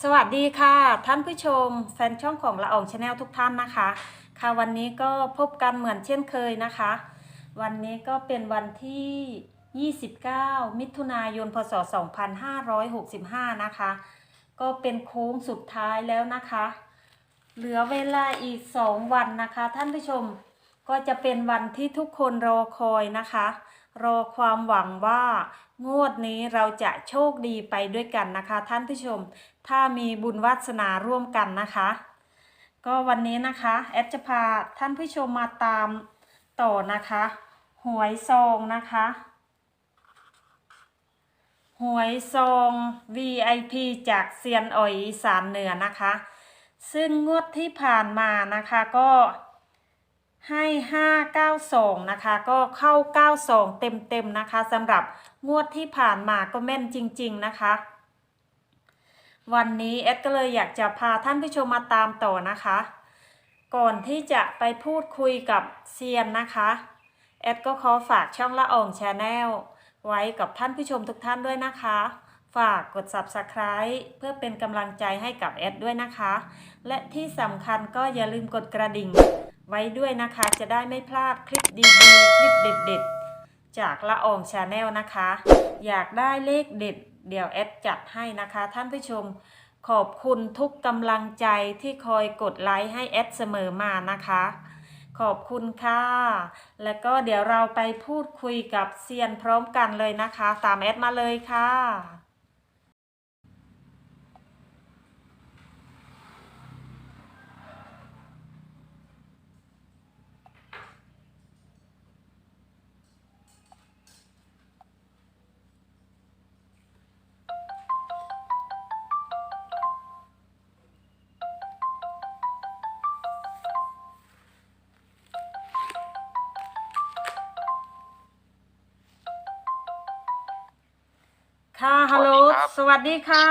สวัสดีค่ะท่านผู้ชม แฟนช่องของละอองชาแนลทุกท่านนะคะ ค่ะวันนี้ก็พบกันเหมือนเช่นเคยนะคะ วันนี้ก็เป็นวันที่ 29 มิถุนายนพศ 2565 นะคะ ก็เป็นโค้งสุดท้ายแล้วนะคะ เหลือเวลาอีก 2 วันนะคะ ท่านผู้ชมก็จะเป็นวันที่ทุกคนรอคอยนะคะ รอความหวังว่างวดนี้เราจะโชคดีไปด้วยกันนะคะ ท่านผู้ชม ถ้ามีบุญวาสนาร่วมกันนะคะ ก็วันนี้นะคะแอดจะพาท่านผู้ชมมาตามต่อนะคะ หวยซองนะคะ หวยซอง VIP จากเซียนอ่อยอีสานเหนือนะคะ ซึ่งงวดที่ผ่านมานะคะก็ ให้ 592 นะคะ ก็เข้า 92 เต็มๆนะคะสำหรับงวดที่ผ่านมาก็แม่นจริง ๆ นะคะ วันนี้แอดก็เลยอยากจะพาท่านผู้ชมมาตามต่อนะคะ ก่อนที่จะไปพูดคุยกับเซียนนะคะแอดก็ขอฝากช่องละอองชาแนลไว้กับท่านผู้ชมทุกท่านด้วยนะคะ ฝากกด subscribe เพื่อเป็นกำลังใจให้กับแอดด้วยนะคะ และที่สำคัญก็อย่าลืมกดกระดิ่ง ไว้ด้วยนะคะ จะได้ไม่พลาดคลิปดีๆ คลิปเด็ดๆ จากละอองชาแนลนะคะ อยากได้เลขเด็ด เดี๋ยวแอดจัดให้นะคะ ท่านผู้ชมขอบคุณทุกกำลังใจที่คอยกดไลค์ให้แอดเสมอมานะคะ ขอบคุณค่ะ แล้วก็เดี๋ยวเราไปพูดคุยกับเซียนพร้อมกันเลยนะคะ ตามแอดมาเลยค่ะ ค่ะฮัลโหลสวัสดีครับ สวัสดีค่ะ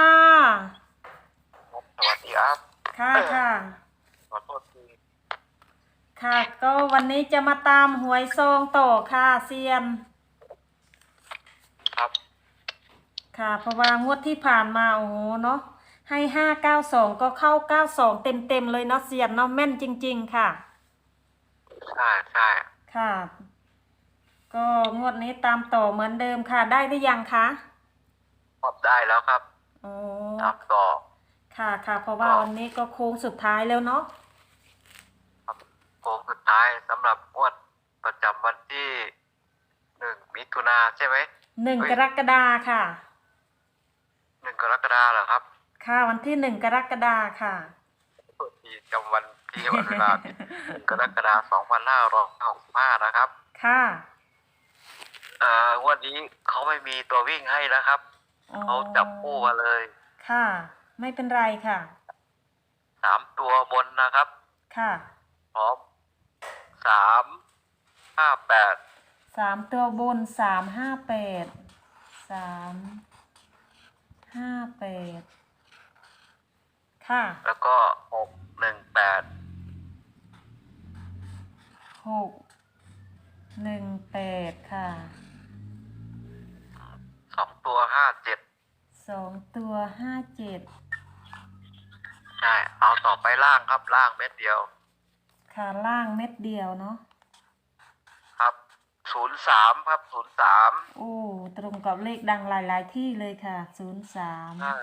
สวัสดีครับ ค่ะค่ะ ขอโทษทีค่ะ ก็วันนี้จะมาตามหวยซองต่อค่ะเซียน ครับ ค่ะ เพราะว่างวดที่ผ่านมาโอ้โหเนาะให้ห้าเก้าสองก็เข้าเก้าสองเต็มเต็มๆเลยเนาะเซียนเนาะแม่นจริง ๆ ค่ะ ใช่ใช่ค่ะ ก็งวดนี้ตามต่อเหมือนเดิมค่ะได้หรือยังคะ ตอบได้แล้วครับโอ้ตามต่อค่ะค่ะ เพราะว่าวันนี้ก็โค้งสุดท้ายแล้วเนาะครับโค้งสุดท้ายสำหรับงวดประจำวันที่หนึ่งมิถุนาใช่ไหมหนึ่งเฮ้ยกรกฎาค่ะ หนึ่งกรกฎาเหรอครับค่ะ วันที่หนึ่งกรกฎาค่ะโทษทีจำวันที่วันเวลาผิดหนึ่งกรกฎาสองพันห้าร้อยหกสิบห้านะครับค่ะเอ่องวดนี้เขาไม่มีตัววิ่งให้นะครับ อ๋อเขาจับคู่มาเลยค่ะ ไม่เป็นไรค่ะ สามตัวบนนะครับค่ะ พร้อมสามห้าแปดสามตัวบนสามห้าแปดสามห้าแปดค่ะแล้วก็หกหนึ่งแปดหกหนึ่งแปดค่ะ สองตัวห้าเจ็ด สองตัวห้าเจ็ดใช่ เอาต่อไปล่างครับล่างเม็ดเดียว ค่ะล่างเม็ดเดียวเนาะครับศูนย์สามครับศูนย์สามโอ้ตรงกับเลขดังหลายๆที่เลยค่ะศูนย์สามใช่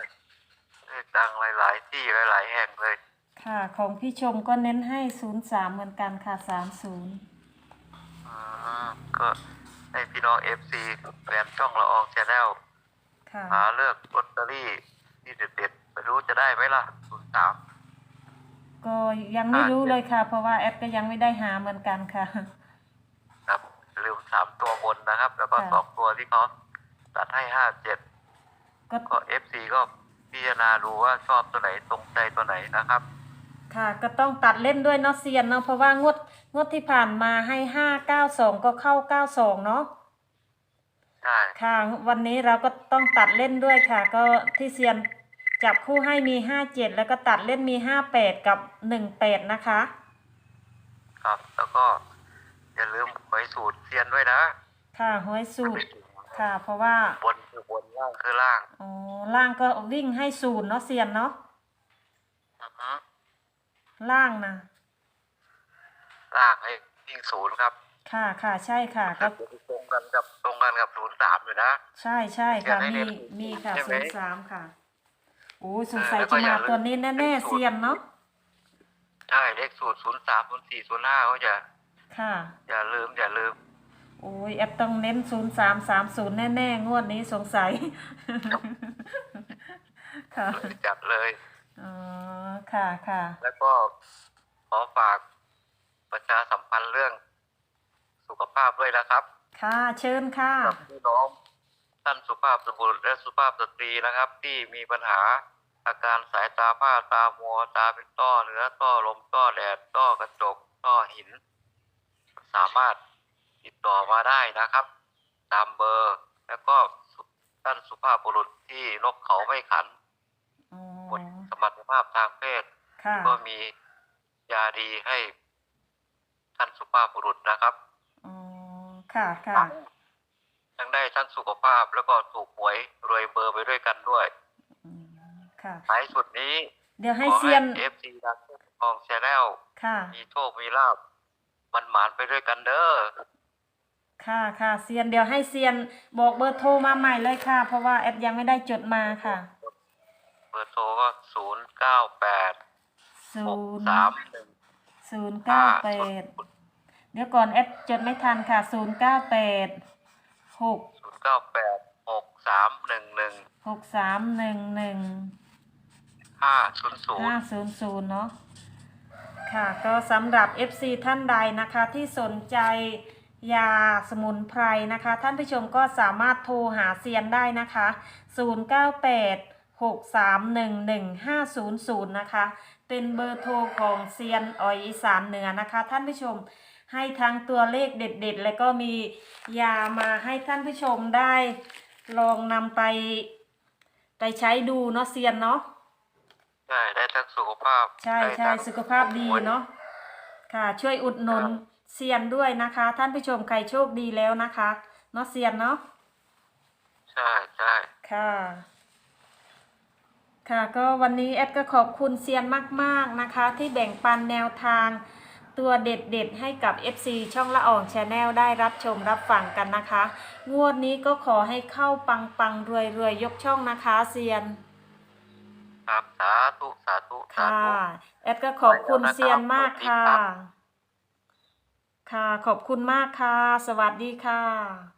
เลขดังหลาย ๆ ที่หลาย ๆ แห่งเลย ค่ะของพี่ชมก็เน้นให้ศูนย์สามเหมือนกันค่ะสามศูนย์อืมก็ให้พี่น้องเอฟซีแฟนช่องละอองชาแนลค่ะ หาเลือกลอตเตอรี่ที่เด็ดๆไม่รู้จะได้ไหมล่ะศูนย์สามก็ยังไม่รู้เลยค่ะ เพราะว่าแอปก็ยังไม่ได้หาเหมือนกันค่ะ ครับลืมสามตัวบนนะครับ แล้วก็ค่ะสองตัวที่เขาตัดให้ห้าเจ็ดก็ก็เอฟซีก็พิจารณาดูว่าชอบตัวไหนตรงใจตัวไหนนะครับ ค่ะก็ต้องตัดเล่นด้วยเนาะเซียนเนาะเพราะว่างวดงวดที่ผ่านมาให้ห้าเก้าสองก็เข้าเก้าสองเนาะ ใช่ค่ะ วันนี้เราก็ต้องตัดเล่นด้วยค่ะ ก็ที่เซียนจับคู่ให้มีห้าเจ็ดแล้วก็ตัดเล่นมีห้าแปดกับหนึ่งแปดนะคะ ครับ แล้วก็อย่าลืมหวยสูตรเซียนด้วยนะ ค่ะหวยสูตร ค่ะ เพราะว่าบนคือบนล่างคือล่างอ๋อล่างก็วิ่งให้ศูนย์เนาะเซียนเนาะอือฮึล่างนะล่างให้วิ่งศูนย์ครับ ค่ะค่ะใช่ค่ะก็ตรงกันกับตรงกันกับศูนย์สามอยู่นะ ใช่ใช่ค่ะเขียนให้มีเน้นมีค่ะใช่ไหมศูนย์สามค่ะโอ้ยสงสัยแล้วก็จะอย่ามาลืมตัวนี้แน่ๆเซียนเนาะใช่เลขสูตรศูนย์สามศูนย์สี่ศูนย์ห้าเขาจะค่ะ อย่าลืมอย่าลืมโอ้ยแอปต้องเน้นศูนย์สามสามศูนย์แน่ๆงวดนี้สงสัย ค่ะจัดเลยอ๋อค่ะค่ะ แล้วก็ขอฝากประชาสัมพันธ์เรื่องสุ ขภาพด้วยนะครับ ค่ะเชิญค่ะกับพี่น้องท่านสุภาพสบุรุษและสุภาพสตรีนะครับ ที่มีปัญหาอาการสายตาผ้าตามัวตาเป็นต้อเนื้อต้อลมต้อแดดต้อกระจกต้อหิน สามารถติดต่อมาได้นะครับ ตามเบอร์ แล้วก็สุท่านสุภาพบุรุษที่นกเขาไม่ขันอ๋อหมดสมรรถภาพทางเพศค่ะก็มียาดีให้ท่านสุภาพบุรุษนะครับอ๋อ ค่ะค่ะยังได้ทั้งสุขภาพแล้วก็ถูกหวยรวยเบอร์ไปด้วยกันด้วยอืมค่ะท้ายสุดนี้ เดี๋ยวให้ขอเซียนเอฟซีดังทองชาแนลค่ะ มีโชคมีลาบมันหมานไปด้วยกันเด้อค่ะค่ะเซียนเดี๋ยวให้เซียนบอกเบอร์โทรมาใหม่เลยค่ะ เพราะว่าแอดยังไม่ได้จดมาค่ะ เบอร์โทรก็ศูนย์เก้าแปดศูหกนย์สามหนึ่งศูนย์เก้าแปดเดี๋ยวก่อนแอดจดไม่ทันค่ะศูนย์เก้าแปดหกศูนย์เก้าแปดหกสามหนึ่งหนึ่งหกสามหนึ่งหนึ่งห้าศูนย์ศูนห้าย์ศูนย์ศูนย์เนาะค่ะก็สำหรับ FC ท่านใดนะคะที่สนใจยาสมุนไพรนะคะ ท่านผู้ชมก็สามารถโทรหาเซียนได้นะคะ 098 6311 500 นะคะ เป็นเบอร์โทรของเซียนออยอีสานเหนือนะคะ ท่านผู้ชม ให้ทั้งตัวเลขเด็ดๆ แล้วก็มียามาให้ท่านผู้ชมได้ ลองนำไป ไปใช้ดูเนาะเซียนเนาะใช่ได้ทั้งสุขภาพใช่ได้ใช่ทั้งสุขภาพดีเนาะค่ะ ช่วยอุดหนุนเซียนด้วยนะคะ ท่านผู้ชมใครโชคดีแล้วนะคะเนาะเซียนเนาะใช่ใช่ค่ะ ค่ะก็วันนี้แอดก็ขอบคุณเซียนมาก ๆนะคะ ที่แบ่งปันแนวทาง ตัวเด็ดๆ ให้กับ FC ช่องละอ่องชาแนลได้รับชมรับฟังกันนะคะ งวดนี้ก็ขอให้เข้าปังปังรวยรวยๆยกช่องนะคะเซียน ครับสาธุสาธุสาค่ะ ธุ แอดก็ขอบคุณเซียนมากค่ะครับค่ะ ขอบคุณมากค่ะ สวัสดีค่ะ